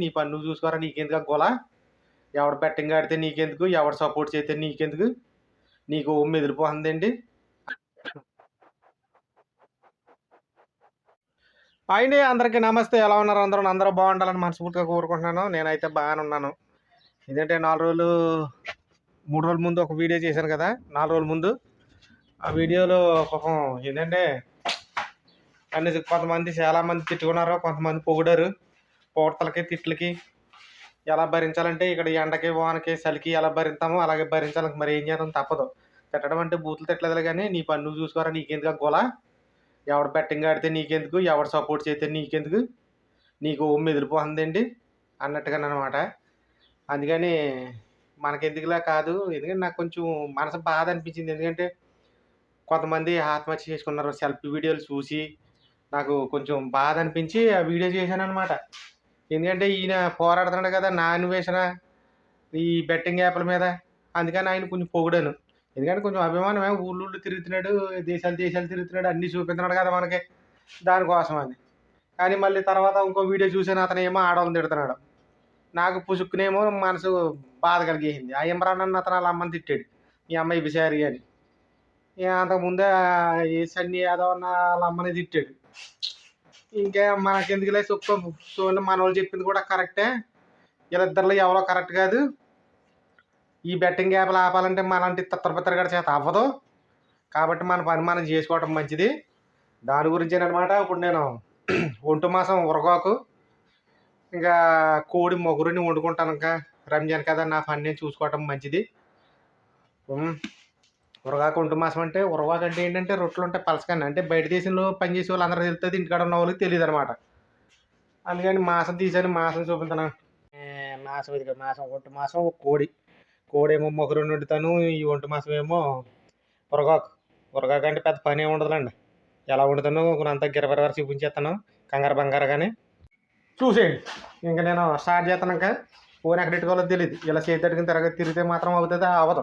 నీ పని నువ్వు చూసుకోరా నీకెందుకు గోల? ఎవడు బెట్టింగ్ ఆడితే నీకెందుకు? ఎవడు సపోర్ట్ చేస్తే నీకెందుకు? నీకు మెదిలిపోతుందండి అయినా అందరికీ నమస్తే. ఎలా ఉన్నారు అందరూ? అందరూ బాగుండాలని మనస్ఫూర్తిగా కోరుకుంటున్నాను. నేనైతే బాగానే ఉన్నాను. ఎందుకంటే నాలుగు రోజులు మూడు రోజుల ముందు ఒక వీడియో చేశాను కదా నాలుగు రోజుల ముందు. ఆ వీడియోలో పాపం ఏంటంటే అనేది కొంతమంది చాలామంది తిట్టుకున్నారు కొంతమంది పొగిడారు. పొగడతలకి తిట్లకి ఎలా భరించాలంటే ఇక్కడ ఎండకి వానకి చలికి ఎలా భరించామో అలాగే భరించాలి. మరి ఏం చేయడం తప్పదు. తిట్టడం అంటే బూతులు తిట్టలేదు కానీ నీ పని నువ్వు చూసుకోరా నీకెందుకు గోల? ఎవడు బెట్టింగ్ ఆడితే నీకెందుకు? ఎవడు సపోర్ట్ చేస్తే నీకెందుకు? నీకు మెదిలిపోతుందండి అన్నట్టుగా అనమాట అందుకని మనకెందుకులా కాదు. ఎందుకంటే నాకు కొంచెం మనసు బాధ అనిపించింది. ఎందుకంటే కొంతమంది ఆత్మహత్య చేసుకున్నారు. సెల్ఫీ వీడియోలు చూసి నాకు కొంచెం బాధ అనిపించి ఆ వీడియో చేశాను అనమాట ఎందుకంటే ఈయన పోరాడుతున్నాడు కదా నా అన్వేషణ ఈ బెట్టింగ్ యాప్ల మీద. అందుకని ఆయన కొంచెం పొగిడాను. ఎందుకంటే కొంచెం అభిమానమే ఊళ్ళు తిరుగుతున్నాడు దేశాలు దేశాలు తిరుగుతున్నాడు అన్నీ చూపిస్తున్నాడు కదా మనకి దానికోసం అని కానీ మళ్ళీ తర్వాత ఇంకో వీడియో చూసాను అతను ఏమో ఆడవాళ్ళని తిడుతున్నాడు. నాకు పుసుక్కునేమో మనసు బాధ కలిగేసింది. ఆ ఇమ్రాన్ అన్న అతను వాళ్ళ అమ్మని తిట్టాడు. మీ అమ్మాయి విషారి అని. అంతకుముందే ఈ సన్ని యాదవ్ అన్న వాళ్ళ అమ్మని తిట్టాడు. ఇంకా మనకెందుకులే చొక్క సో మన వాళ్ళు చెప్పింది కూడా కరెక్టే. వీళ్ళిద్దరిలో ఎవరో కరెక్ట్ కాదు. ఈ బెట్టింగ్ యాప్లు ఆపాలంటే మనలాంటి తత్తరపత్తరగడ చేత అవ్వదు. కాబట్టి మన పని మనం చేసుకోవటం మంచిది. దాని గురించేనమాట ఇప్పుడు నేను ఒంటు మాసం ఉరగాకు. ఇంకా కోడి మొగురుని వండుకుంటాను ఇంకా. రంజాన్ కదా నా పని నేను చూసుకోవటం మంచిది. ఉరగాకు ఒంటు మాసం అంటే ఉరగాకు అంటే ఏంటంటే రొట్టెలు ఉంటాయి పలసకాన్ని అంటే బయట దేశంలో పనిచేసే వాళ్ళు అందరూ తెలుస్తుంది ఇంటికాడ ఉన్న వాళ్ళకి తెలియదు అనమాట అందుకని మాసం తీసాను మాసం చూపించాను? మాసం ఇది మాసం ఒంటి మాసం ఒక కోడి. కోడి ఏమో మొగరుని వండుతాను ఈ ఒంటి మాసం ఏమో ఉరగాకు. ఉరగాకు అంటే పెద్ద పని ఏమి ఉండదులేండి. ఎలా వండుతానో అంతా గిరబెరగారు చూపించేస్తాను కంగారు బంగారు కానీ చూసేయండి. ఇంకా నేను స్టార్ట్ చేస్తాను ఇంకా. ఫోన్ ఎక్కడ పెట్టుకోవాలో తెలియదు ఇలా చేతి అడిగిన తిరగ తిరిగితే మాత్రం అవుతుంది అవదు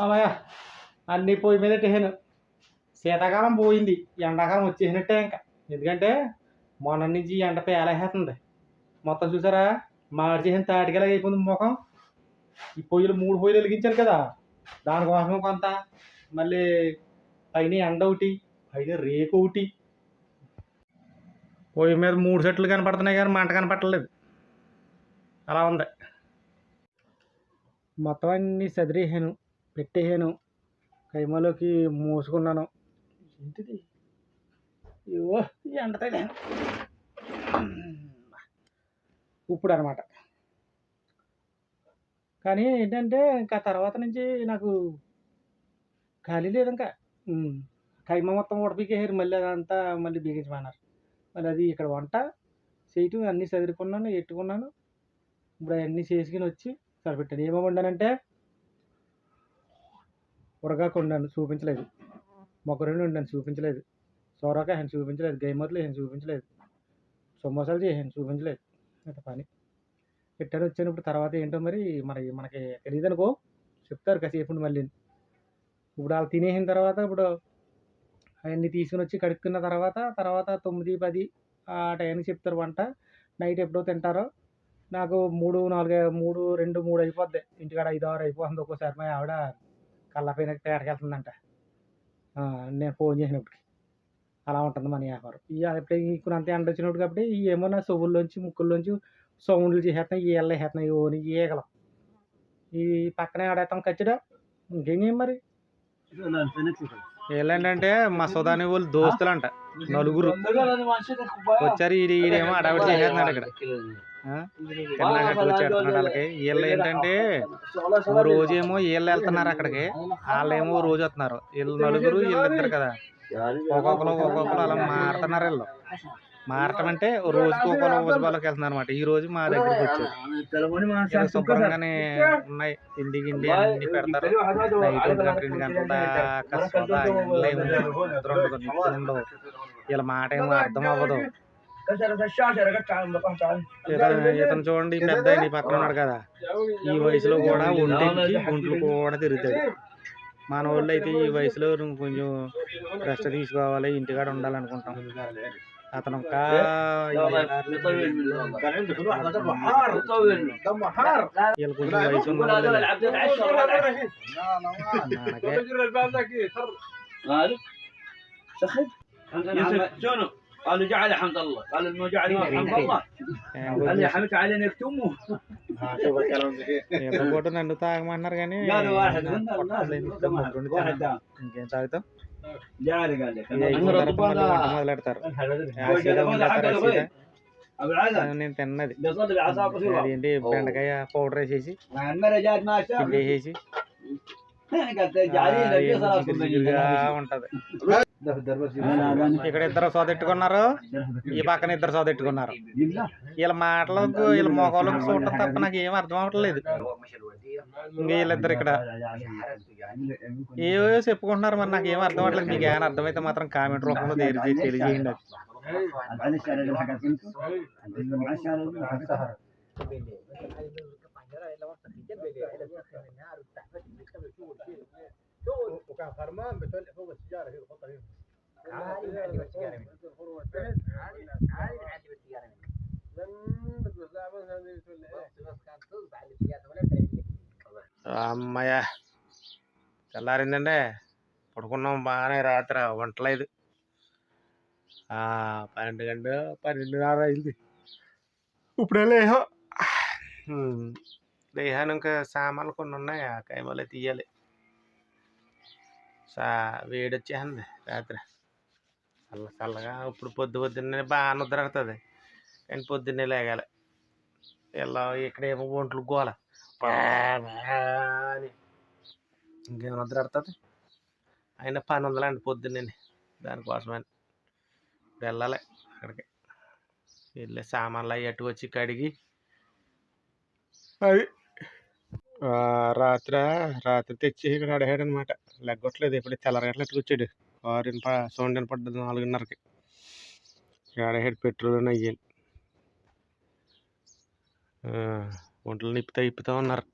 బాబాయ్ అన్నీ పొయ్యి మీద పెట్టేసాను శీతాకాలం పోయింది. ఎండాకాలం వచ్చేసినట్టే ఇంకా. ఎందుకంటే మొన్న నుంచి ఎండ పేలేసేస్తుంది. మొత్తం చూసారా? మార్చేసిన తాటికెలా అయిపోయింది ముఖం. ఈ పొయ్యిలు మూడు పొయ్యిలు వెలిగించాను కదా. దానికోసం కొంత. మళ్ళీ పైన ఎండ ఒకటి పైన రేకు ఒకటి. పొయ్యి మీద మూడు సెట్లు కనపడుతున్నాయి కానీ మంట కనపడలేదు. అలా ఉంది. మొత్తం అన్నీ సదిరేసాను. పెట్టేసాను కైమాలోకి మూసుకున్నాను. ఏంటిది? అయ్యో ఈ ఇప్పుడు అనమాట కానీ ఏంటంటే ఇంకా తర్వాత నుంచి నాకు ఖాళీ లేదు ఇంకా. కైమ మొత్తం ఉడపికేసారు మళ్ళీ అదంతా మళ్ళీ బిగించమన్నారు. మళ్ళీ అది ఇక్కడ వంట చేయటం అన్నీ చదువుకున్నాను ఎట్టుకున్నాను. ఇప్పుడు అవన్నీ చేసుకుని వచ్చి సరిపెట్టాను. ఏమో వండానంటే ఉరగాకు వండాను చూపించలేదు. మొక్కరుని వండాను చూపించలేదు. సోరకాయ ఆయన చూపించలేదు. గైమర్లు ఆయన చూపించలేదు. సమోసాలు చేసాను చూపించలేదు. అంత పని. పెట్టాను వచ్చాను ఇప్పుడు తర్వాత ఏంటో మరి మరి మనకి తెలియదు అనుకో చెప్తారు కాసేపు మళ్ళీ. ఇప్పుడు వాళ్ళు తినేసిన తర్వాత ఇప్పుడు అవన్నీ తీసుకుని వచ్చి కడుక్కున్న తర్వాత తర్వాత తొమ్మిది పది ఆ టైంకి చెప్తారు వంట. నైట్ ఎప్పుడో తింటారో. నాకు మూడు నాలుగు మూడు రెండు మూడు అయిపోద్ది. ఇంటికాడ ఐదు ఆరు అయిపోతుంది. ఒక్కోసారి మా ఆవిడ కళ్ళపైన తేటకెళ్తుందంట ఆ, నేను ఫోన్ చేసినప్పటికి. అలా ఉంటుంది మన వ్యాపారం. ఈ ఎప్పుడే అంత ఎండ వచ్చినప్పుడు కాబట్టి ఈ ఏమో నా చెవుల్లోంచి ముక్కుల్లోంచి సౌండ్లు చేసేస్తున్నాయి ఈ ఎల్ల వేసేస్తున్నాయి ఓని ఈగలు. ఈ పక్కనే ఆడేస్తాం ఖచ్చితంగా ఇంకేం చేయం మరి? వీళ్ళేంటంటే మా సుధాని వాళ్ళు దోస్తులు అంట నలుగురు వచ్చారు ఈడు ఈడేమో అడవిడి చేసేస్తున్నాడు ఇక్కడ. వచ్చి పెడుతున్నాడు వాళ్ళకి వీళ్ళు ఏంటంటే ఓ రోజు ఏమో వీళ్ళు వెళ్తున్నారు అక్కడికి. వాళ్ళేమో ఓ రోజు వస్తున్నారు. వీళ్ళు నలుగురు వీళ్ళు ఇద్దరు కదా. ఒక్కొక్కరు ఒక్కొక్కరు అలా మారుతున్నారు వీళ్ళు. మారటం అంటే రోజుకి ఒక ఉపజీవాలకు వెళ్తున్నాను అనమాట ఈ రోజు మా దగ్గరికి వచ్చాడు ఇలా శుభ్రంగానే ఉన్నాయి. తిండి గిండి అన్ని పెడతారు. నైట్ ఒంటి గంట రెండు గంటల దాకా ఏమి ఉండవు, ఇలా మాట ఏమో అర్థం అవ్వదు. ఇతను ఇతను చూడండి పెద్ద పక్కన ఉన్నాడు కదా ఈ వయసులో కూడా ఒంటికి గుంట్లు కూడా తిరుగుతాడు. మన వాళ్ళు అయితే ఈ వయసులో నువ్వు కొంచెం రెస్ట్ తీసుకోవాలి ఇంటికాడ ఉండాలనుకుంటాం. అతను వయసు. మనకే قالوا جعل حمد الله قال انه جعل حمد الله قال لي حمدت على انك تمه ఎంత పూట నన్ను తాగమన్నారు కానీ قالوا واحد من పొట్టలేదు. الناس ముగ్గురిని واحد తిన్నాను. دام ఇంకేం తాగుతాం جعل قال لك ఇది అయిపోయిన తర్వాత మళ్ళీ వంట మొదలెడతారు యాసిడ్గా ఉండేస్తారు యాసిడ్గా. ابو العزم అది నేను తిన్నది بيصلي بالعصا قصيره అదేంటి బెండకాయ పౌడర్ వేసేసి المره جات ما شاف పిండి వేసేసి ఇక్కడ ఇద్దరు సోదెట్టుకున్నారు. ఈ పక్కన ఇద్దరు సోదెట్టుకున్నారు. వీళ్ళ మాటలకు వీళ్ళ మొఖాలకు చూడటం తప్ప నాకు ఏం అర్థం అవ్వట్లేదు వీళ్ళిద్దరు ఇక్కడ. ఏవో చెప్పుకుంటున్నారు మరి నాకు ఏం అర్థం అవట్లేదు. మీకు ఏమైనా అర్థమైతే మాత్రం కామెంట్ రూపంలో తెలియజేయండి. అది అమ్మయ్య తెల్లారిందండి. పడుకున్నాం బాగానే రాత్రి వంటలేదు. ఆ, పన్నెండు గంట పన్నెండున్నర అయింది. ఇప్పుడే లేహో లేహాను ఇంకా సామాన్లు కొన్ని ఉన్నాయి ఆ కైమలే తీయాలి. సా వేడి వచ్చేసింది రాత్రి. చల్ల చల్లగా ఇప్పుడు పొద్దు పొద్దున్నే బాగా నిద్రడుతుంది కానీ పొద్దున్నే లేగాలి. ఇలా ఇక్కడేమో ఒంట్లు గోల. అని. ఇంకేం నిద్రడుతుంది అయినా పని ఉందలండి పొద్దున్నే. దానికోసమని. ఇప్పుడు వెళ్ళాలి అక్కడికి. వెళ్ళి సామాన్లు అవి అటు వచ్చి కడిగి. అది రాత్రి రాత్రి తెచ్చి ఇక్కడ అడిగాడు అనమాట లెగ్గొట్టలేదు ఇప్పుడు తెల్లరగట్ల ఎట్టుకొచ్చాడు కారు సౌండ్ వినపడ్డది నాలుగున్నరకి. అడిగాడు పెట్రోల్ అయ్యాను. ఒంట్లో నిప్పుతా ఇప్పుతా ఉన్నారు.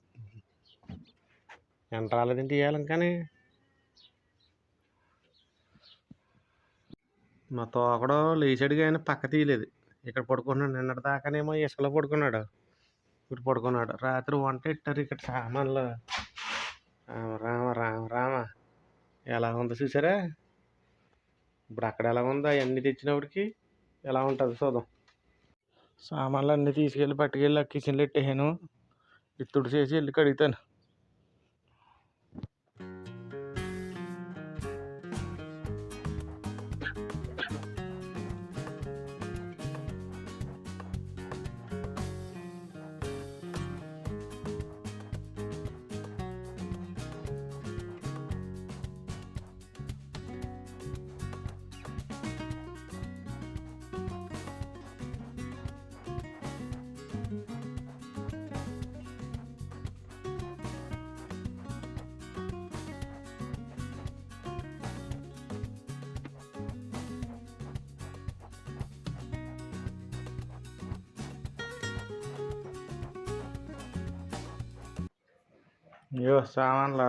ఎంత రాలేదంటే ఇవ్వాలి కానీ? మా తోకడో లేచాడు కానీ పక్క తీయలేదు. ఇక్కడ పడుకున్నాడు నిన్నటి దాకానేమో ఇసుకలో పడుకున్నాడు. ఇప్పుడు పడుకున్నాడు. రాత్రి వంట ఇట్టారు ఇక్కడ సామాన్లు. రామ రామ రామ రామ. ఎలా ఉందో చూసారా? ఇప్పుడు అక్కడ ఎలా ఉందో అవన్నీ తెచ్చినప్పటికి ఎలా ఉంటుంది చూద్దాం. సామాన్లు అన్నీ తీసుకెళ్ళి పట్టుకెళ్ళి ఆ కిచెన్లో పెట్టేసాను ఇత్తుడు చేసి వెళ్ళి కడుగుతాను. అయ్యో సామాన్లు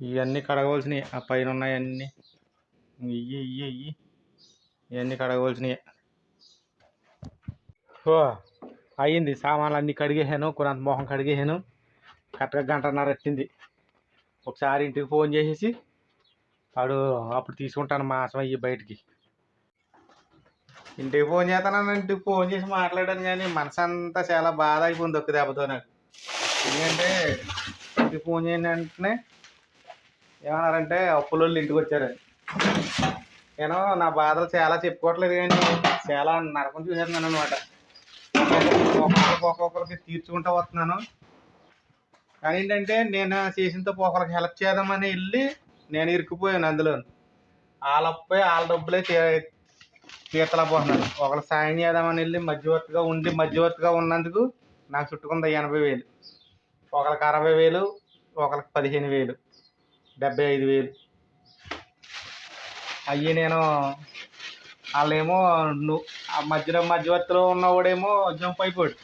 ఇవన్నీ కడగవలసినవి ఆ పైన ఉన్నాయన్నీ ఇయ్యి ఇయ్యి ఇయ్యి. ఇవన్నీ కడగవలసినవి ఓ అయ్యింది. సామాన్లు అన్నీ కడిగేసాను. కొంత మొహం కడిగేసాను. కరెక్ట్గా గంటన్నర వచ్చింది ఒకసారి ఇంటికి ఫోన్ చేసేసి వాడు అప్పుడు తీసుకుంటాను మాసం అయ్యి బయటికి. ఇంటికి ఫోన్ చేస్తాను ఇంటికి ఫోన్ చేసి మాట్లాడాను కానీ మనసు అంతా చాలా బాధ అయిపోయింది ఒక్క దెబ్బతో నాకు ఎందుకంటే ఇంటికి ఫోన్ చేయండి వెంటనే ఏమన్నారంటే అప్పులోళ్ళు ఇంటికి వచ్చారు. నేను నా బాధలు చాలా చెప్పుకోవట్లేదు కానీ చాలా నరకం చూసేస్తున్నాను అనమాట ఒక్కొక్కరికి ఒక్కొక్కరికి తీర్చుకుంటూ వస్తున్నాను. కానీ ఏంటంటే నేను చేసిన తప్పు ఒకరికి హెల్ప్ చేద్దామని వెళ్ళి నేను ఇరుక్కుపోయాను అందులో వాళ్ళప్పే వాళ్ళ డబ్బులే తీ తీర్చలేకపోతున్నాను. ఒకరికి సాయం చేద్దామని వెళ్ళి మధ్యవర్తిగా ఉండి మధ్యవర్తిగా ఉన్నందుకు నాకు చుట్టుకుంది ఎనభై వేలు. ఒకరికి అరవై వేలు ఒకరికి పదిహేను వేలు డెబ్బై ఐదు వేలు. అయ్యి నేను వాళ్ళేమో నువ్వు ఆ మధ్యలో మధ్యవర్తిలో ఉన్నవాడేమో జంప్ అయిపోయాడు.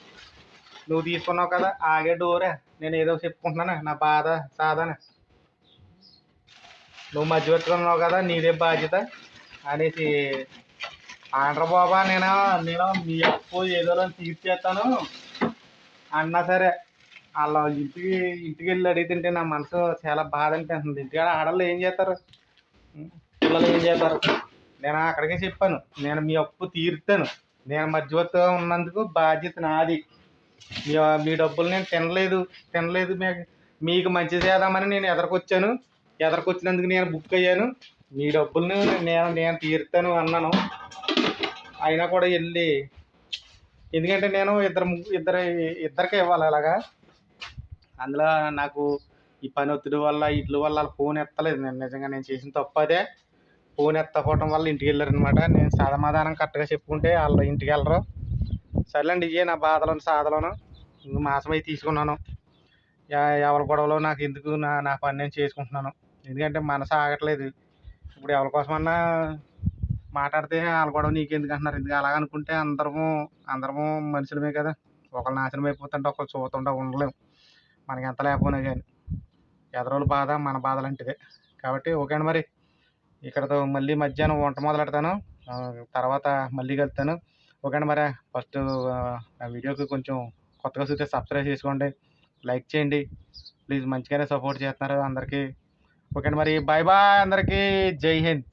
నువ్వు తీసుకున్నావు కదా ఆగే డోరే నేను ఏదో చెప్పుకుంటున్నాను నా బాధ సాధన. నువ్వు మధ్యవర్తిలో ఉన్నావు కదా నీదే బాధ్యత అనేసి ఆండ్ర బాబా నేను నేను మీ అప్పు ఏదో తీర్చేస్తాను. అన్నా సరే వాళ్ళ ఇంటికి ఇంటికి వెళ్ళి అడిగితే నా మనసు చాలా బాధ అనిపిస్తుంది. ఇంటికాడ ఆడవాళ్ళు ఏం చేస్తారు? పిల్లలు ఏం చేస్తారు? నేను అక్కడికే చెప్పాను. నేను మీ అప్పు తీరుతాను. నేను మధ్యవర్తిగా ఉన్నందుకు బాధ్యత నాది. మీ మీ డబ్బులు నేను తినలేదు తినలేదు. మీకు మీకు మంచి చేద్దామని నేను ఎదరకొచ్చాను. ఎదరకొచ్చినందుకు నేను బుక్ అయ్యాను. మీ డబ్బుల్ని నేను నేను తీరుతాను అన్నాను. అయినా కూడా వెళ్ళి ఎందుకంటే నేను ఇద్దరు ఇద్దరు ఇద్దరికే ఇవ్వాలి అలాగా. అందులో నాకు ఈ పని ఒత్తిడి వల్ల ఇట్ల వల్ల వాళ్ళ ఫోన్ ఎత్తలేదు నేను. నిజంగా నేను చేసిన తప్పు అదే. ఫోన్ ఎత్తకపోవడం వల్ల ఇంటికి వెళ్ళారనమాట నేను సమాధానం కరెక్ట్గా చెప్పుకుంటే వాళ్ళు ఇంటికి వెళ్ళరు. సర్లేండి ఇవే నా బాధలను సాధలను. ఇంక మాసమై తీసుకున్నాను. ఎవరి గొడవలో నాకు ఎందుకు నా నా పని నేను చేసుకుంటున్నాను. ఎందుకంటే మనసు ఆగట్లేదు. ఇప్పుడు ఎవరి కోసమన్నా మాట్లాడితే వాళ్ళ గొడవ నీకెందుకు అంటున్నారు. ఎందుకు అలాగ అనుకుంటే అందరము అందరము మనుషులమే కదా. ఒకళ్ళు నాశనం అయిపోతుంటే ఒకళ్ళు చూస్తుంటే ఉండలేము మనకి ఎంత లేకపోయినా కానీ ఎదరోళ్ళ బాధ మన బాధ లాంటిదే. కాబట్టి ఓకే అండి మరి. ఇక్కడతో మళ్ళీ మధ్యాహ్నం వంట మొదలెడతాను. తర్వాత మళ్ళీ కలుతాను. ఓకే అండి మరి. ఫస్ట్ నా వీడియోకి కొంచెం కొత్తగా చూస్తే సబ్స్క్రైబ్ చేసుకోండి. లైక్ చేయండి. ప్లీజ్ మంచిగానే సపోర్ట్ చేస్తున్నారు అందరికీ. ఓకే అండి మరి. బాయ్ బాయ్ అందరికీ. జై హింద్.